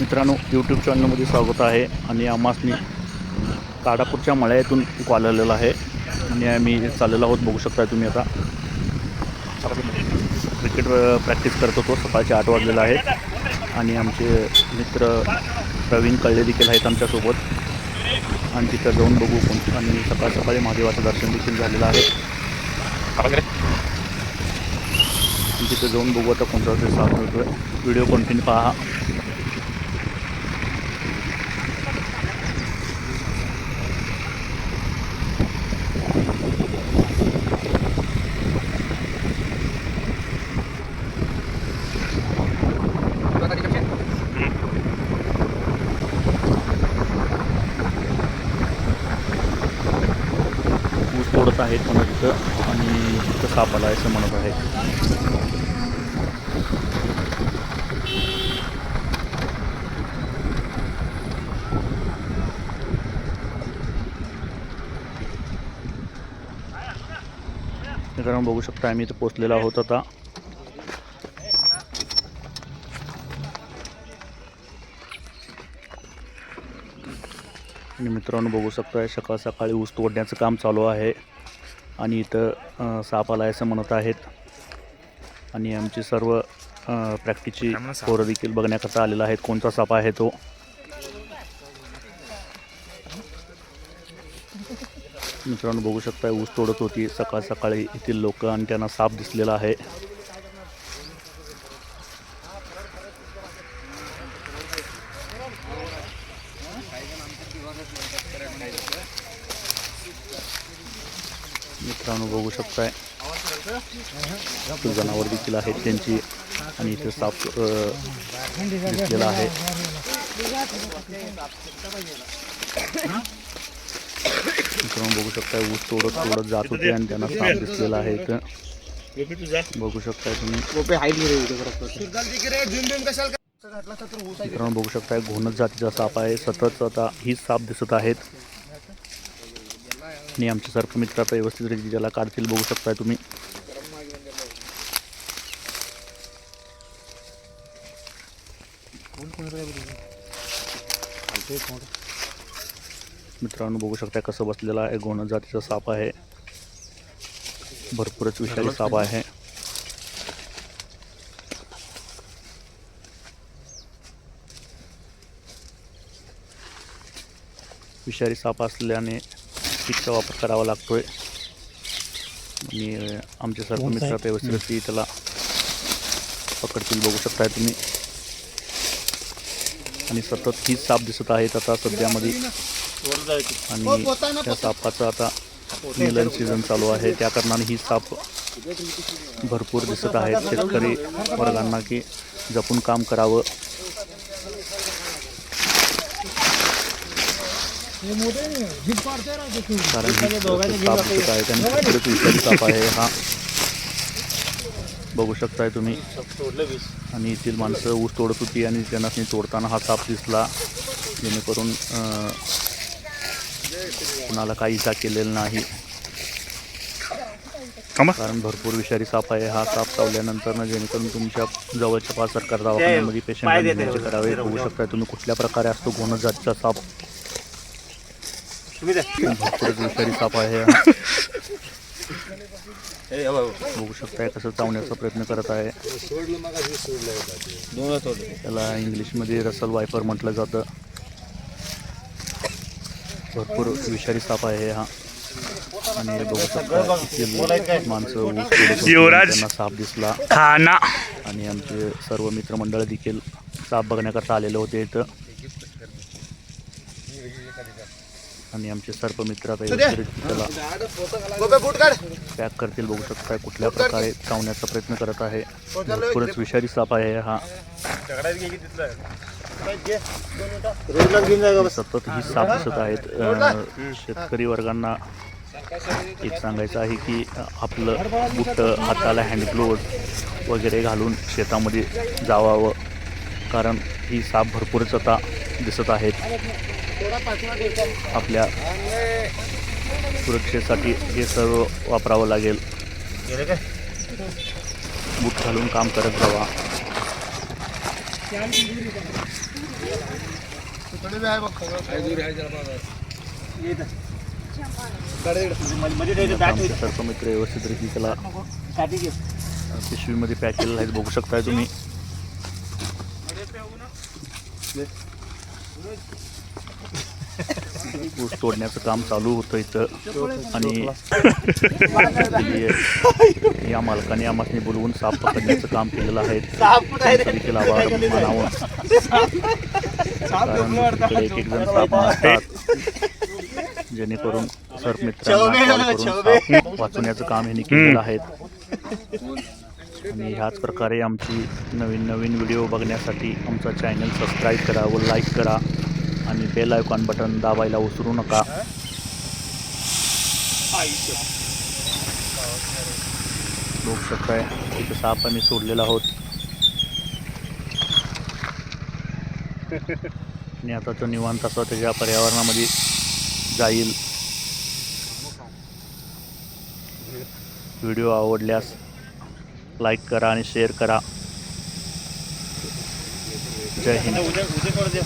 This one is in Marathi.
मित्रांनो यूट्यूब चॅनलमध्ये स्वागत आहे. आणि आम्हासनी काडापूरच्या मळ्यातून आलेलं आहे. आणि आम्ही चाललेलो आहोत बघू शकता तुम्ही आता. क्रिकेट प्रॅक्टिस करत होतो सकाळचे आठ वाजलेला आहे आणि आमचे मित्र प्रवीण कळले देखील आहेत आमच्यासोबत. आणि तिथं जाऊन बघू कोण आणि सकाळ सकाळी महादेवाचं दर्शन देखील झालेलं आहे. तिथं जाऊन बघू आता कोणता तरी साथ मिळतोय व्हिडिओ कंटिन्यू पहा. ऊस आहेत म्हणत तिथं. आणि तिथं साप आला असं म्हणत आहे. कारण बघू शकता आम्ही इथं पोचलेलो आहोत आता. आणि मित्रांनो बघू शकताय सकाळ सकाळी ऊस तोडण्याचं काम चालू आहे. आणि इथं साप आला असं म्हणत आहेत. आणि आमची सर्व प्रॅक्टिसची पोरं देखील बघण्याकरता आलेला आहेत कोणता साप आहे तो? मित्रांनो बघू शकताय ऊस तोडत होती. सकाळ सकाळी येथील लोक आणि त्यांना साप दिसलेला आहे. मित्रांनो बघू शकताय. जनावर देखील आहेत त्यांची आणि इथे साप अ, दिसलेला आहे. मित्रांनो बघू शकताय ऊस तोडत तोडत जात होते आणि त्यांना साप दिसलेला आहे इथं. बघू शकताय तुम्ही. मित्रांनो बघू शकताय घोणच जातीचा साप आहे. सतत आता ही साप दिसत आहेत. आणि आमचे सर्प मित्र आता व्यवस्थित त्याला काढतील बघू शकताय तुम्ही. मित्रांनो बघू शकताय कसं बसलेला आहे. गोण जातीचा साप आहे. भरपूरच विषारी साप आहे. विषारी साप असल्याने स्टिकचा वापर करावा लागतोय. आणि आमचे सर्व मित्र व्यवस्थित त्याला पकडतील बघू शकताय तुम्ही. आणि सतत हीच साप दिसत आहेत आता सध्यामध्ये. आणि त्या सापाचं आता मिलन सीझन चालू आहे. त्या कारणाने ही साप भरपूर दिसत आहेत. शेतकरी वर्गांना की जपून काम करावं. कारण ही साप आहे. हा बघू. शकताय तुम्ही. आणि येथील माणसं ऊस तोडत होती आणि त्यांना तोडताना हा साप दिसला. जेणेकरून अं, कुणाला काही इजा केलेला नाही. कारण भरपूर विषारी साप आहे. हा साप चावल्यानंतर ना जेणेकरून तुमच्या जवळच्या पाच सरकार दवाखान्यामध्ये पेशंट करावे. बघू शकताय तुम्ही कुठल्या प्रकारे असतो घोण जातीचा साप. भरपूरच विषारी साप आहे. बघू शकताय कसं चावण्याचा प्रयत्न करत आहे. त्याला इंग्लिशमध्ये रसल वायपर म्हटलं जातं. भरपूर विषारी साप आहे हा. आणि बघू शकता माणसं. त्यांना साप दिसला. खाना. आणि आमचे सर्व मित्रमंडळ देखील साप बघण्याकरता आलेले होते इथं. आणि आमचे सर्व मित्र आता व्यवस्थित त्याला पॅक करतील बघू शकताय कुठल्या प्रकारे चावण्याचा प्रयत्न करत आहे. भरपूरच विषारी साप आहे हा. सतत ही साप दिसत आहेत. शेतकरी वर्गांना एक सांगायचं आहे की आपलं बुट हाताला हँड ग्लोव्ज वगैरे घालून शेतामध्ये जावावं. कारण ही साप भरपूरच आता दिसत आहेत. आपल्या सुरक्षेसाठी हे सर्व वापरावं लागेल. बूट घालून काम करत जावा सर्व मित्र व्यवस्थित मित्र त्याला पिशवीमध्ये पॅक केलेलं आहे. बघू शकताय तुम्ही. ऊस तोडण्याचं काम चालू होतं इथं. आणि या मालकाने आम्हाला बोलवून साप पकडण्याचं काम केलेलं आहे. त्यांचं देखील आभार मानावं. कारण एक एक जण साप मारतात जेणेकरून मित्रांना करून साप वाचवण्याचं काम यांनी केलेलं आहे. आणि ह्याच प्रकारे आमची नवीन नवीन व्हिडिओ बघण्यासाठी आमचा चॅनल सबस्क्राईब करा व लाईक करा. आणि बेल आयकॉन बटन दाबायला उसरू नका. बघू शकताय इथं साप आम्ही सोडलेला आहोत. आणि आता तो निवांत असा त्याच्या पर्यावरणामध्ये जाईल. व्हिडिओ आवडल्यास लाईक करा आणि शेअर करा. जय हिंद. उद्या उद्या